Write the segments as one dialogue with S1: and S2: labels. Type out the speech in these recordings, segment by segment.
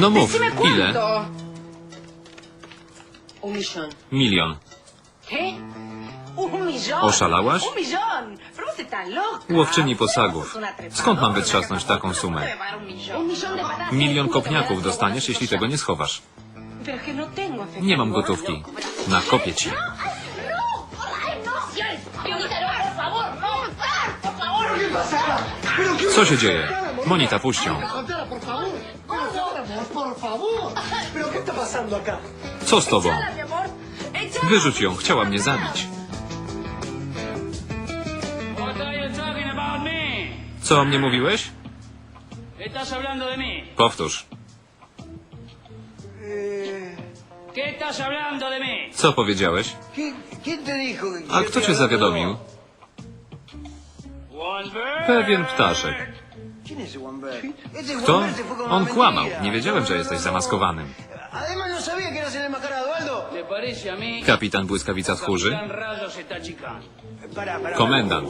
S1: No mów, ile? Milion. Oszalałaś? Łowczyni posagów. Skąd mam wytrzasnąć taką sumę? Milion kopniaków dostaniesz, jeśli tego nie schowasz.
S2: No.
S1: Nie mam gotówki. Nakopię ci. Co się dzieje? Monita, puść ją. Co z tobą? Wyrzuć ją, chciała mnie zabić. Co o mnie mówiłeś? Powtórz.
S3: ¿Qué estás hablando de mí?
S1: Co powiedziałeś?
S4: ¿Qué- ¿Quién te dijo que...
S1: A kto cię zawiadomił? Pewien ptaszek. Kto? On kłamał. Nie wiedziałem, że jesteś zamaskowanym.
S4: Además no sabía que eras el enmascarado, Aldo.
S3: ¿Le parece a mí?
S1: Kapitan Błyskawica Tchórzy?
S3: Capitán Rayos está chica.
S4: Pará, pará.
S1: Komendant.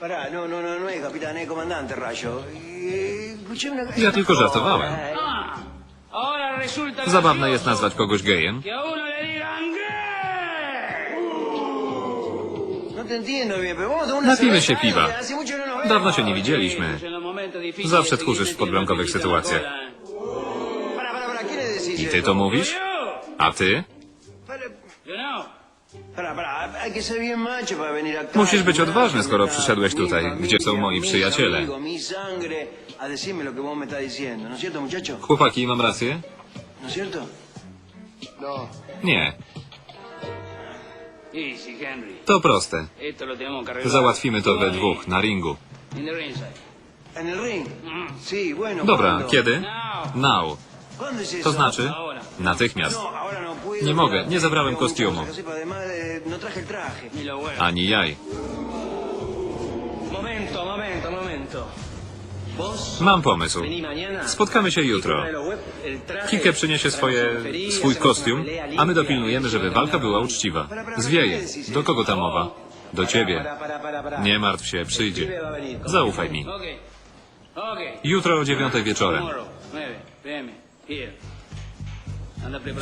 S4: Pará, no, no, no, no es capitán, es comandante, Rayo. Eh, escuchame una
S1: Ja tylko żartowałem.
S3: Ah, ahora resulta
S1: Zabawne jest
S3: gracioso
S1: nazwać kogoś gejem.
S3: que a uno le digan gay.
S4: No te entiendo bien, pero vamos a tomar una
S1: Napijmy
S4: cerveza,
S1: się piwa.
S4: algo, hace mucho no nos vemos.
S1: Dawno się nie widzieliśmy.
S3: Difíciles
S1: Zawsze tchórzysz w podbramkowych
S3: metiendo
S1: sytuacjach. I ty to mówisz? A ty? Musisz być odważny, skoro przyszedłeś tutaj, gdzie są moi przyjaciele. Chłopaki, mam rację? Nie. To proste. Załatwimy to we dwóch, na ringu. Dobra, kiedy?
S3: Now.
S1: To znaczy? Natychmiast. Nie mogę, nie zabrałem kostiumu. Ani jaj. Mam pomysł. Spotkamy się jutro. Kike przyniesie swoje, swój kostium, a my dopilnujemy, żeby walka była uczciwa. Zwieje. Do kogo ta mowa? Do ciebie. Nie martw się, przyjdzie. Zaufaj mi. Jutro o dziewiątej wieczorem.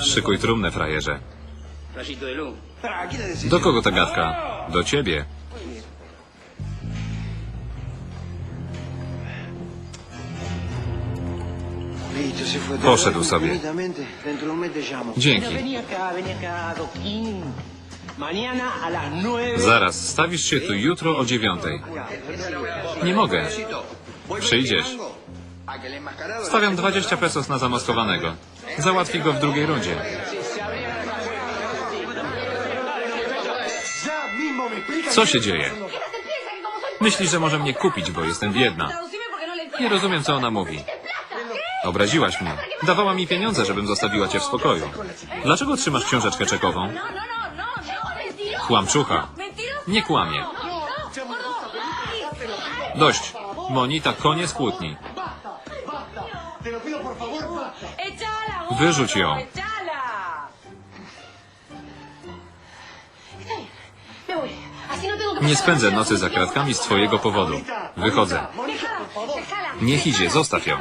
S1: Szykuj trumnę, frajerze. Do kogo ta gadka? Do ciebie. Poszedł sobie. Dzięki. Zaraz, stawisz się tu jutro o dziewiątej. Nie mogę. Przyjdziesz. Stawiam 20 pesos na zamaskowanego. Załatwi go w drugiej rundzie. Co się dzieje? Myśli, że może mnie kupić, bo jestem biedna. Nie rozumiem, co ona mówi. Obraziłaś mnie. Dawała mi pieniądze, żebym zostawiła cię w spokoju. Dlaczego trzymasz książeczkę czekową? Kłamczucha. Nie kłamie. Dość. Monita, koniec kłótni.
S2: Tengo que
S1: Nie
S2: pasar
S1: spędzę
S2: la
S1: nocy za kratkami z twojego powodu. Wychodzę. Niech idzie, zostaw ją.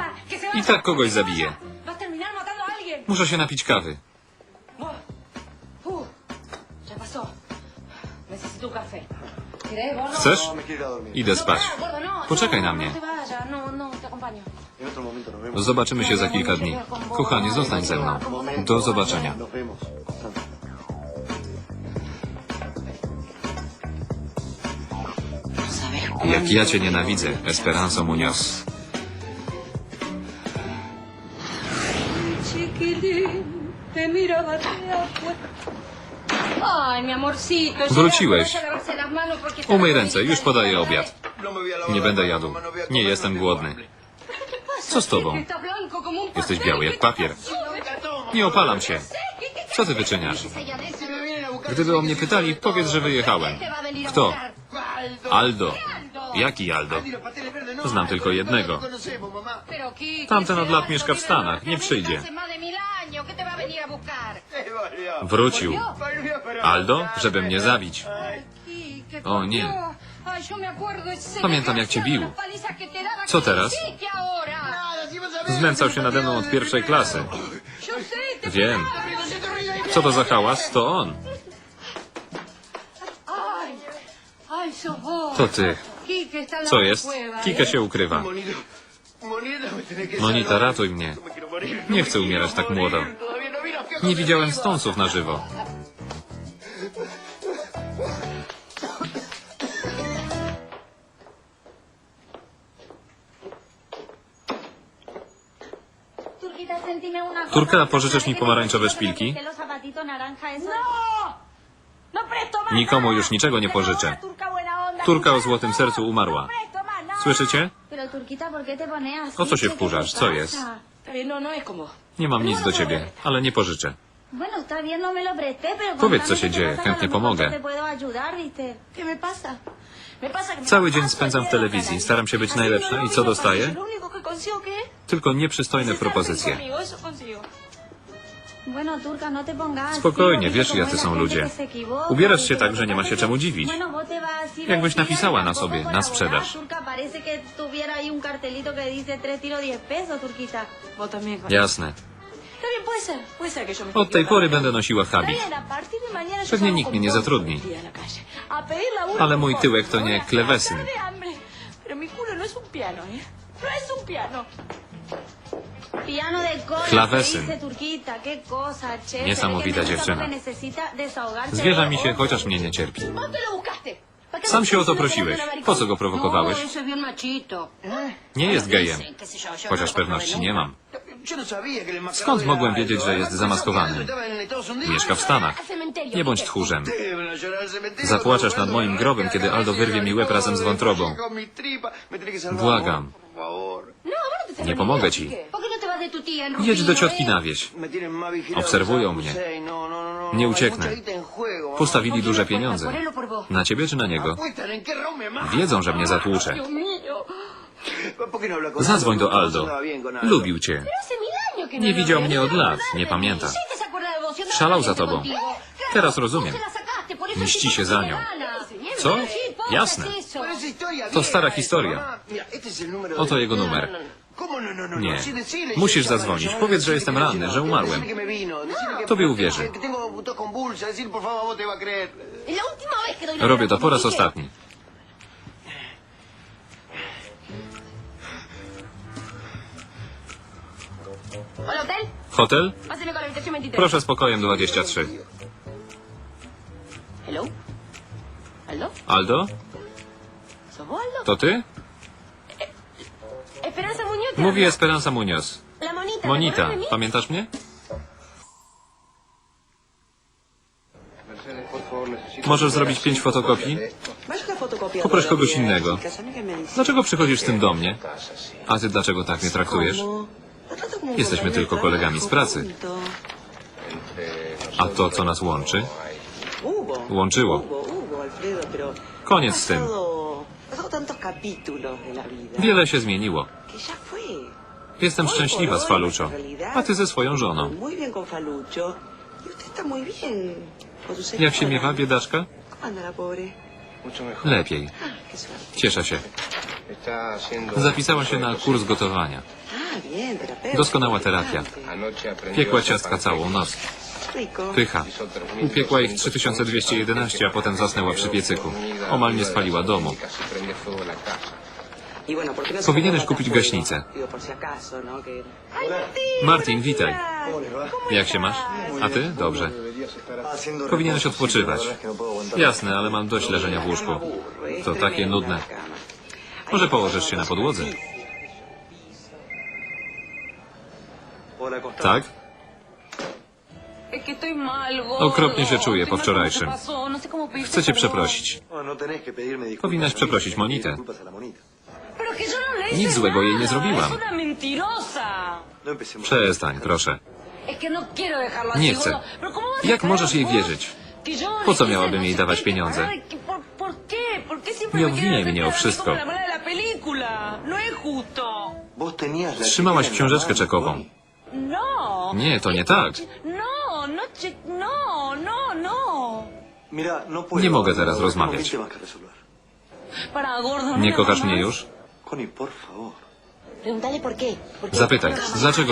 S1: I tak kogoś zabiję. Muszę się napić kawy.
S2: Uh, ya pasó. Necesito un café. ¿Querés, gordo?
S1: Chcesz?
S4: No.
S1: Idę spać.
S2: No,
S1: Poczekaj
S2: no,
S1: na
S2: no,
S1: mnie. Zobaczymy się za kilka dni. Kochanie, zostań ze mną. Do zobaczenia. Jak ja cię nienawidzę, Esperanza
S2: ya
S1: Wróciłeś. Umyj ręce, już podaję obiad. Nie będę jadł. Nie jestem głodny. Co z tobą? Jesteś biały jak papier. Nie opalam się. Co ty wyczyniasz? Gdyby o mnie pytali, powiedz, że wyjechałem. Kto? Aldo. Jaki Aldo? Znam tylko jednego. Tamten od lat mieszka w Stanach, nie przyjdzie. Wrócił. Aldo, żeby mnie zabić. O, nie. Pamiętam, jak cię bił. Co
S2: ¿Qué
S1: teraz? Znęcał się nade mną od pierwszej klasy. Wiem. Co to za hałas? To on. To ty. Co jest? Kika się ukrywa.
S4: Monita,
S1: ratuj mnie. Nie chcę umierać tak młodo.
S4: Todavía no vino, ¿qué
S1: Nie widziałem stąsów na żywo. Turka, pożyczysz mi pomarańczowe szpilki?
S2: ¡No! ¡No
S1: Nikomu już niczego nie pożyczę. Turka o złotym
S2: no,
S1: sercu umarła.
S2: no.
S1: Słyszycie? O co się
S5: ¿Qué te
S1: wkurzasz? Co jest?
S2: No, no.
S1: Nie mam nic do ciebie, ale nie pożyczę.
S5: No
S1: Powiedz, co się dzieje, chętnie pomogę. Cały dzień spędzam w telewizji, staram się być najlepsza i co dostaję? Tylko nieprzystojne propozycje.
S5: No
S1: Spokojnie, wiesz, jacy są ludzie.
S5: equivoca,
S1: Ubierasz
S5: y
S1: się tak, że nie ma się czemu dziwić. Jakbyś napisała
S5: y
S1: na sobie, na sprzedaż.
S5: Turca, parece que tuviera ahí un cartelito que dice tres tiros 10 pesos, Turquita.
S2: Vos también. con-
S1: Jasne. Od tej pory będę nosiła habit. Pewnie nikt mnie nie zatrudni. Ale mój tyłek to nie klewesyn.
S2: No es un piano,
S1: Klawesyn. Niesamowita dziewczyna. Zwierza mi się, chociaż mnie nie cierpi.
S2: Vos te lo buscaste. ¿Para qué
S1: Sam się o to prosiłeś. Po co go prowokowałeś?
S2: No.
S1: Nie jest gejem. Chociaż
S2: no
S1: pewności nie mam.
S4: No
S1: Skąd mogłem wiedzieć, że
S4: ¿eh?
S1: jest zamaskowany? Mieszka w Stanach. Nie bądź tchórzem. Zapłaczesz nad moim grobem, kiedy Aldo wyrwie mi łeb razem z wątrobą. Błagam.
S2: No,
S1: Nie pomogę ci.
S5: ¿Por qué no te vas de tu tía en
S1: Jedź do ciotki na wieś. Obserwują mnie.
S4: No, no,
S1: Nie ucieknę. Postawili duże pieniądze. Na ciebie czy na niego? Wiedzą, że mnie zatłucze.
S2: Dios mío.
S4: ¿Por qué no habla con
S1: Zadzwoń do Aldo. Lubił cię. Nie widział mnie od lat, nie pamięta. Szalał za tobą. Teraz rozumiem. Mści się za nią. Co? Jasne. To stara historia. Oto jego numer. Nie. Musisz zadzwonić. Powiedz, że jestem ranny, że umarłem. Tobie uwierzy. Robię to po raz ostatni.
S2: Hotel.
S1: Hotel?
S2: Páseme con la habitación 23.
S1: Proszę z pokojem 23.
S2: Hello. ¿Aldo?
S1: Aldo?
S2: ¿Sos vos, Aldo?
S1: To ty?
S2: Esperanza Muñoz.
S1: Mówi. Esperanza Muñoz.
S2: La monita. ¿te
S1: Monita,
S2: acordás de mí?
S1: pamiętasz mnie? Możesz zrobić pięć fotokopii? Poproś kogoś innego. Dlaczego przychodzisz z tym do mnie? A ty dlaczego tak mnie traktujesz? Jesteśmy tylko kolegami z pracy. A to, co nas łączy? Łączyło. Koniec z tym. Wiele się zmieniło. Jestem szczęśliwa z Faluczo, a ty ze swoją żoną. Jak się miewa, biedaczka? Lepiej. Cieszę się. Zapisała się na kurs gotowania. Doskonała terapia. Piekła ciastka całą noc. Pycha. Upiekła ich 3211, a potem zasnęła przy piecyku. Omal nie spaliła domu.
S6: Powinieneś kupić gaśnicę.
S1: Martin, witaj. Jak się masz? A ty? Dobrze. Powinieneś odpoczywać. Jasne, ale mam dość leżenia w łóżku. To takie nudne. Może położysz się na podłodze? Tak? Okropnie się czuję po wczorajszym. Chcę cię przeprosić. Powinnaś przeprosić Monitę. Nic złego jej nie zrobiłam. Przestań, proszę. Nie chcę.
S2: gordo. Pero ¿cómo vas a
S1: Jak możesz jej wierzyć? Po co miałabym jej dawać pieniądze?
S2: Ay, que ¿Por, por qué? ¿Por qué siempre
S1: Nie obwiniaj mnie o wszystko. Trzymałaś książeczkę czekową. Nie, to nie tak.
S2: No, no, che- no, no, no.
S1: Nie mogę teraz rozmawiać.
S2: No
S1: Nie kochasz mnie już? Zapytaj, dlaczego